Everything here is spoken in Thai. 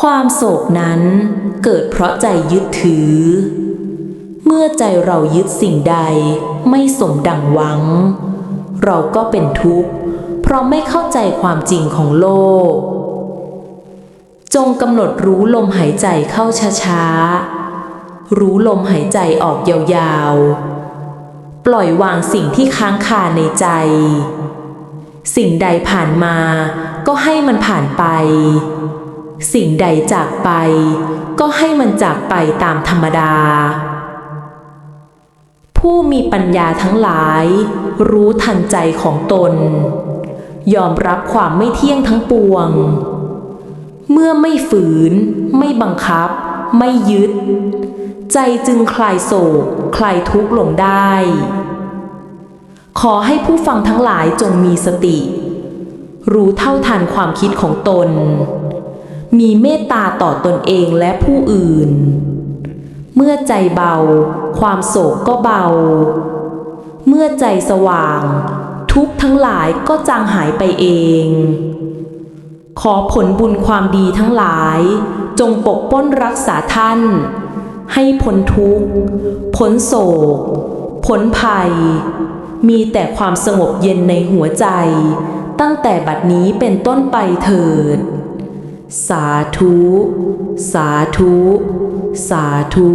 ความโศกนั้นเกิดเพราะใจยึดถือ เมื่อใจเรายึดสิ่งใดไม่สมดังหวัง เราก็เป็นทุกข์ เพราะไม่เข้าใจความจริงของโลก จงกำหนดรู้ลมหายใจเข้าช้าๆ รู้ลมหายใจออกยาวๆ ปล่อยวางสิ่งที่ค้างคาในใจ สิ่งใดผ่านมาก็ให้มันผ่านไป สิ่งใดจากไป ก็ให้มันจากไปตามธรรมดา ผู้มีปัญญาทั้งหลาย รู้ทันใจของตน ยอมรับความไม่เที่ยงทั้งปวง เมื่อไม่ฝืน ไม่บังคับ ไม่ยึด ใจจึงคลายโศก คลายทุกข์ลงได้ ขอให้ผู้ฟังทั้งหลายจงมีสติ รู้เท่าทันความคิดของตน มีเมตตาต่อตนเองและผู้อื่น เมื่อใจเบา ความโศกก็เบา เมื่อใจสว่าง ทุกทั้งหลายก็จางหายไปเอง ขอผลบุญความดีทั้งหลาย จงปกป้นรักษาท่าน ให้พ้นทุกข์พ้นโศกพ้นภัย มีแต่ความสงบเย็นในหัวใจ ตั้งแต่บัดนี้เป็นต้นไปเถิด สาธุ สาธุ สาธุ